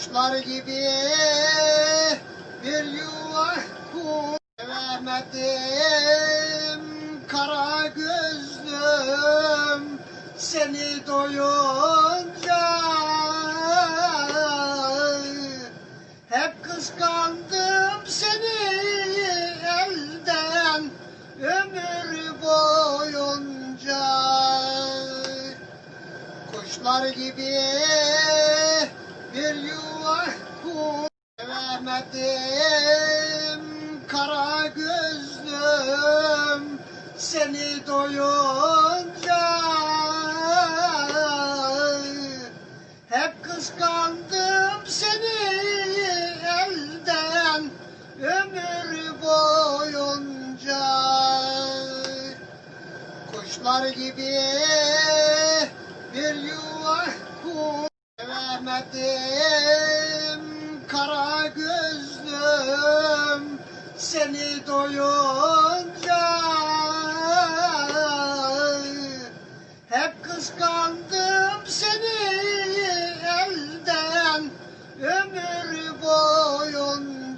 Kuşlar gibi bir yuva kuremedim Kara gözlüm seni doyunca Hep kıskandım seni elden ömür boyunca. Kuşlar gibi bir yuva kuremedim Kara gözlüm seni doyunca Hep kıskandım seni elden ömür boyunca. Kuşlar gibi bir yuva kuremedim seni doyunca Hep kıskandım seni elden ömür boyunca.